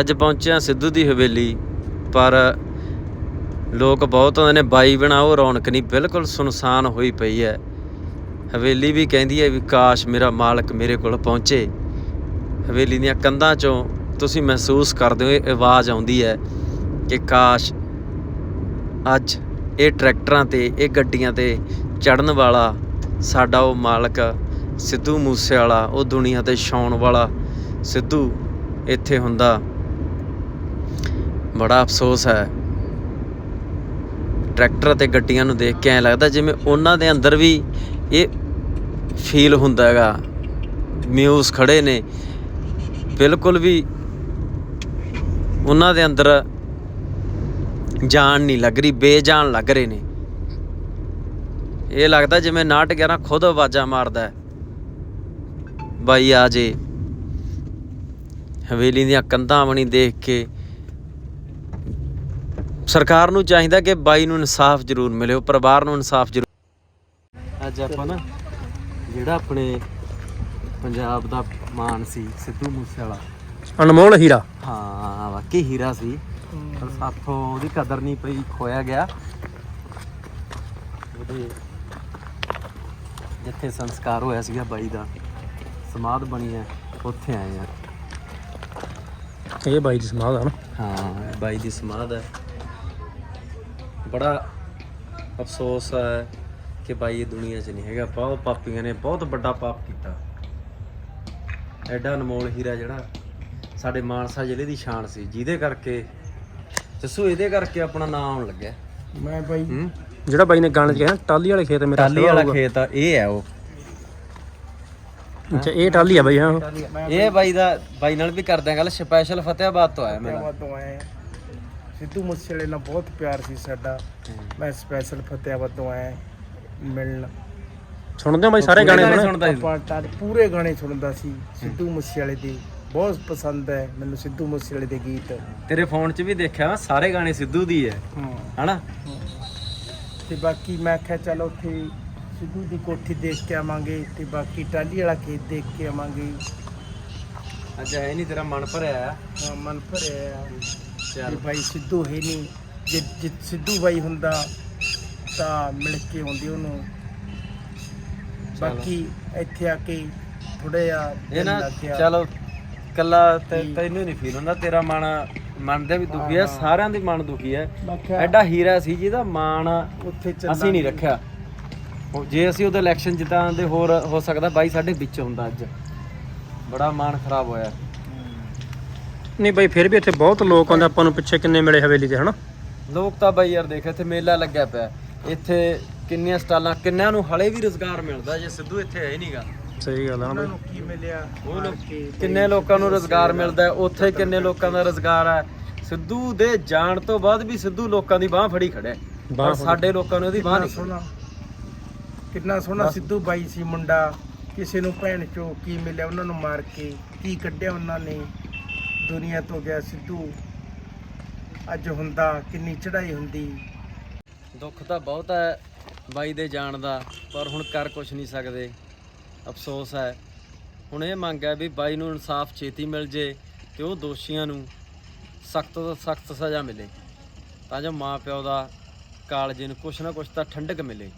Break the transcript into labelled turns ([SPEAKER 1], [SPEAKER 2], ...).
[SPEAKER 1] ਅੱਜ ਪਹੁੰਚਿਆ ਸਿੱਧੂ ਦੀ ਹਵੇਲੀ, ਪਰ ਲੋਕ ਬਹੁਤ ਆਉਂਦੇ ਨੇ ਬਾਈ ਬਿਨਾ ਉਹ ਰੌਣਕ ਨਹੀਂ, ਬਿਲਕੁਲ ਸੁਨਸਾਨ ਹੋਈ ਪਈ ਹੈ। ਹਵੇਲੀ ਵੀ ਕਹਿੰਦੀ ਹੈ ਵੀ ਕਾਸ਼ ਮੇਰਾ ਮਾਲਕ ਮੇਰੇ ਕੋਲ ਪਹੁੰਚੇ। ਹਵੇਲੀ ਦੀਆਂ ਕੰਧਾਂ ਚੋਂ ਤੁਸੀਂ ਮਹਿਸੂਸ ਕਰਦੇ ਹੋ, ਇਹ ਆਵਾਜ਼ ਆਉਂਦੀ ਹੈ ਕਿ ਕਾਸ਼ ਅੱਜ ਇਹ ਟਰੈਕਟਰਾਂ ਤੇ, ਇਹ ਗੱਡੀਆਂ ਤੇ ਚੜਨ ਵਾਲਾ ਸਾਡਾ ਉਹ ਮਾਲਕ ਸਿੱਧੂ ਮੂਸੇ ਵਾਲਾ ਉਹ ਦੁਨੀਆ ਤੇ ਛਾਉਣ ਵਾਲਾ ਸਿੱਧੂ ਇੱਥੇ ਹੁੰਦਾ। ਬੜਾ ਅਫਸੋਸ ਹੈ। ਟਰੈਕਟਰ ਤੇ ਗੱਡੀਆਂ ਨੂੰ ਦੇਖ ਕੇ ਐ ਲੱਗਦਾ ਜਿਵੇਂ ਉਹਨਾਂ ਦੇ ਅੰਦਰ ਵੀ ਇਹ ਫੀਲ ਹੁੰਦਾ ਹੈਗਾ। ਮਿਊਜ਼ ਖੜੇ ਨੇ। ਬਿਲਕੁਲ ਵੀ ਉਹਨਾਂ ਦੇ ਅੰਦਰ ਜਾਨ ਨਹੀਂ ਲੱਗ ਰਹੀ, ਬੇਜਾਨ ਲੱਗ ਰਹੇ ਨੇ। ਇਹ ਲੱਗਦਾ ਜਿਵੇਂ 911 ਖੁਦ ਆਵਾਜ਼ਾਂ ਮਾਰਦਾ ਹੈ। ਬਾਈ ਆ ਜੇ। ਹਵੇਲੀ ਦੀਆਂ ਕੰਧਾਂ ਬਣੀ ਦੇਖ ਕੇ ਸਰਕਾਰ ਨੂੰ ਚਾਹੀਦਾ ਕਿ ਬਾਈ ਨੂੰ ਇਨਸਾਫ ਜ਼ਰੂਰ ਮਿਲੇ ਉਹ ਪਰਿਵਾਰ ਨੂੰ ਇਨਸਾਫ ਜ਼ਰੂਰ ਅੱਜ ਆਪਾਂ ਨਾ ਜਿਹੜਾ ਆਪਣੇ ਪੰਜਾਬ ਦਾ ਮਾਨ ਸੀ ਸਿੱਧੂ ਮੂਸੇਵਾਲਾ।
[SPEAKER 2] ਅਨਮੋਲ ਹੀਰਾ।
[SPEAKER 1] ਹਾਂ ਵਾਕਈ ਹੀਰਾ ਸੀ। ਪਰ ਸਾਥੋਂ ਉਹਦੀ ਕਦਰ ਨਹੀਂ ਪਈ ਖੋਇਆ ਗਿਆ। ਉਹਦੇ ਜਿੱਥੇ ਸੰਸਕਾਰ ਹੋਇਆ ਸੀਗਾ ਬਾਈ ਦਾ ਸਮਾਧ ਬਣੀ ਹੈ ਉੱਥੇ ਆਏ ਆ
[SPEAKER 2] ਇਹ ਬਾਈ ਦੀ ਸਮਾਧ ਆ ਨਾ।
[SPEAKER 1] ਹਾਂ ਬਾਈ ਦੀ ਸਮਾਧ ਹੈ। ਬੜਾ ਅਫਸੋਸ ਹੈ ਕਿ ਬਾਈ ਇਹ ਦੁਨੀਆ 'ਚ ਨਹੀਂ ਹੈਗਾ। ਬਹੁਤ ਪਾਪੀਆਂ ਨੇ ਬਹੁਤ ਵੱਡਾ ਪਾਪ ਕੀਤਾ। ਐਡਾ ਅਨਮੋਲ ਹੀਰਾ ਜਿਹੜਾ ਸਾਡੇ ਮਾਨਸਾ ਜ਼ਿਲ੍ਹੇ ਦੀ ਸ਼ਾਨ ਸੀ ਜਿਹਦੇ ਕਰਕੇ ਜੱਸੂ ਇਹਦੇ ਕਰਕੇ ਆਪਣਾ ਨਾਮ ਆਉਣ ਲੱਗਿਆ।
[SPEAKER 2] ਮੈਂ ਬਾਈ
[SPEAKER 1] ਹੂੰ?
[SPEAKER 2] ਜਿਹੜਾ ਬਾਈ ਨੇ ਗਾਣੇ ਚ ਕਿਹਾ ਨਾ, ਟਾਲੀ ਵਾਲੇ ਖੇਤ ਮੇਰਾ
[SPEAKER 1] ਟਾਲੀ ਵਾਲਾ ਖੇਤ ਆ ਇਹ ਹੈ ਉਹ।
[SPEAKER 2] ਅੱਛਾ ਇਹ ਟਾਲੀ ਆ ਬਾਈ ਹਾਂ।
[SPEAKER 1] ਇਹ ਬਾਈ ਦਾ ਬਾਈ ਨਾਲ ਵੀ ਕਰਦੇ ਆ ਗੱਲ ਸਪੈਸ਼ਲ ਫਤਿਆਬਾਦ ਤੋਂ ਆਇਆ ਮੇਰਾ।
[SPEAKER 3] ਤੋਂ ਹਾਂ। ਸਿੱਧੂ ਮੂਸੇਵਾਲੇ ਨਾਲ ਬਹੁਤ ਪਿਆਰ ਸੀ ਸਾਡਾ। ਮੈਂ ਸਪੈਸ਼ਲ ਫਤਿਆਬਾਦ ਤੋਂ ਆਇਆ ਮਿਲਣ।
[SPEAKER 2] ਸੁਣਦੇ ਹੋ ਬਾਈ ਸਾਰੇ ਗਾਣੇ ਸੁਣੇ।
[SPEAKER 1] ਸੁਣਦਾ ਸੀ।
[SPEAKER 3] ਪੂਰੇ ਗਾਣੇ ਸੁਣਦਾ ਸੀ ਸਿੱਧੂ ਮੂਸੇਵਾਲੇ ਦੇ। ਬਹੁਤ ਪਸੰਦ ਹੈ ਮੈਨੂੰ ਸਿੱਧੂ ਮੂਸੇਵਾਲੇ ਦੇ ਗੀਤ।
[SPEAKER 1] ਤੇਰੇ ਫੋਨ 'ਚ ਵੀ ਦੇਖਿਆ ਮੈਂ ਸਾਰੇ ਗਾਣੇ ਸਿੱਧੂ ਦੀ ਹੈ।
[SPEAKER 3] ਹਾਂ।
[SPEAKER 1] ਹਨਾ?
[SPEAKER 3] ਤੇ ਬਾਕੀ ਮੈਂ ਕਿਹਾ ਚਲ ਉੱਥੇ ਸਿੱਧੂ ਦੀ ਕੋਠੀ ਦੇਖ ਕੇ ਆਵਾਂਗੇ ਤੇ ਬਾਕੀ ਟਾਲੀ ਵਾਲਾ ਖੇਤ ਦੇਖ ਕੇ ਆਵਾਂਗੇ।
[SPEAKER 1] ਅੱਜ ਹੈ ਨਹੀਂ ਤੇਰਾ ਮਨ ਭਰਿਆ। ਆ
[SPEAKER 3] ਹਾਂ, ਮਨ ਭਰਿਆ। ਆ
[SPEAKER 1] ਚੱਲ
[SPEAKER 3] ਬਾਈ ਸਿੱਧੂ ਹੈ ਨਹੀਂ ਜੇ ਜੇ ਸਿੱਧੂ ਬਾਈ ਹੁੰਦਾ ਤਾਂ ਮਿਲ ਕੇ ਆਉਂਦੀ ਉਹਨੂੰ। ਬਾਕੀ ਇੱਥੇ ਆ ਕੇ ਥੋੜਾ ਜਿਹਾ
[SPEAKER 1] ਇਹ
[SPEAKER 3] ਦਿਲ
[SPEAKER 1] ਨਾ
[SPEAKER 3] ਲੱਗ ਗਿਆ।
[SPEAKER 1] ਚਲੋ ਕੱਲਾ ਤੇ-? ਤੈਨੂੰ ਨਹੀਂ ਫੀਲ ਹੁੰਦਾ ਤੇਰਾ ਮਨ ਮਨ ਦੇ ਵੀ ਦੁਖੀ ਹੈ ਸਾਰਿਆਂ ਦੀ ਮਨ ਦੁਖੀ ਹੈ
[SPEAKER 3] ਮੈਂ ਕਿਹਾ
[SPEAKER 1] ਐਡਾ ਹੀਰਾ ਸੀ ਜਿਹਦਾ ਮਾਣ
[SPEAKER 3] ਉੱਥੇ
[SPEAKER 1] ਅਸੀਂ ਨਹੀਂ। ਰੱਖਿਆ। ਜੇ ਅਸੀਂ ਉਹਦਾ ਇਲੈਕਸ਼ਨ ਜਿੱਤਾਂ ਦੇ ਹੋਰ ਹੋ ਸਕਦਾ ਬਾਈ ਸਾਡੇ ਵਿੱਚ ਹੁੰਦਾ ਅੱਜ। ਬੜਾ ਮਾਣ ਖਰਾਬ ਹੋਇਆ।
[SPEAKER 2] ਨਹੀਂ ਬਾਈ ਫਿਰ ਵੀ ਇੱਥੇ ਬਹੁਤ ਲੋਕ ਆਉਂਦੇ ਆਪਾਂ ਨੂੰ ਪਿੱਛੇ ਕਿੰਨੇ ਮਿਲੇ ਹਵੇਲੀ ਤੇ ਹਨਾ?
[SPEAKER 1] ਲੋਕ ਤਾਂ ਬਾਈ ਯਾਰ ਦੇਖ ਇੱਥੇ ਮੇਲਾ ਲੱਗਿਆ ਪਿਆ। ਇੱਥੇ ਕਿੰਨੀਆਂ ਸਟਾਲਾਂ ਕਿੰਨਿਆਂ ਨੂੰ ਹਲੇ ਵੀ ਰੋਜ਼ਗਾਰ ਮਿਲਦਾ ਜੇ ਸਿੱਧੂ ਇੱਥੇ ਹੈ ਹੀ ਨਹੀਂਗਾ
[SPEAKER 2] ਸਹੀ ਗੱਲ ਆ ਨਾ ਬਾਈ।
[SPEAKER 3] ਕੀ ਮਿਲਿਆ?
[SPEAKER 1] ਉਹ ਲੋਕ ਕਿੰਨੇ ਲੋਕਾਂ ਨੂੰ ਰੋਜ਼ਗਾਰ ਮਿਲਦਾ ਉੱਥੇ ਕਿੰਨੇ ਲੋਕਾਂ ਦਾ ਰੋਜ਼ਗਾਰ ਹੈ। ਸਿੱਧੂ ਦੇ ਜਾਣ ਤੋਂ ਬਾਅਦ ਵੀ ਸਿੱਧੂ ਲੋਕਾਂ ਦੀ ਬਾਹ ਫੜੀ ਖੜਿਆ ਪਰ ਸਾਡੇ ਲੋਕਾਂ ਨੂੰ ਉਹਦੀ ਬਾਹ ਨਹੀਂ
[SPEAKER 3] ਕਿੰਨਾ ਸੋਹਣਾ ਸਿੱਧੂ ਬਾਈ ਸੀ ਮੁੰਡਾ। ਕਿਸੇ ਨੂੰ ਭੈਣ ਚੋ ਕੀ ਮਿਲਿਆ ਉਹਨਾਂ ਨੂੰ ਮਾਰ ਕੇ ਕੀ ਕੱਢਿਆ ਉਹਨਾਂ ਨੇ? ਦੁਨੀਆ ਤੋਂ ਗਿਆ ਸਿੱਧੂ। ਅੱਜ ਹੁੰਦਾ ਕਿੰਨੀ ਚੜ੍ਹਾਈ ਹੁੰਦੀ।
[SPEAKER 1] ਦੁੱਖ ਤਾਂ ਬਹੁਤ ਹੈ ਬਾਈ ਦੇ ਜਾਣ ਦਾ ਪਰ ਹੁਣ ਕਰ ਕੁਝ ਨਹੀਂ ਸਕਦੇ। ਅਫਸੋਸ ਹੈ। ਹੁਣ ਇਹ ਮੰਗ ਹੈ ਵੀ ਬਾਈ ਨੂੰ ਇਨਸਾਫ ਛੇਤੀ ਮਿਲ ਜੇ ਤੇ ਉਹ ਦੋਸ਼ੀਆਂ ਨੂੰ ਸਖਤ ਤੋਂ ਸਖਤ ਸਜ਼ਾ ਮਿਲੇ। ਤਾਂ ਜੋ ਮਾਂ ਪਿਓ ਦਾ ਕਾਲਜੇ ਨੂੰ ਕੁਛ ਨਾ ਕੁਛ ਤਾਂ ਠੰਡਕ ਮਿਲੇ।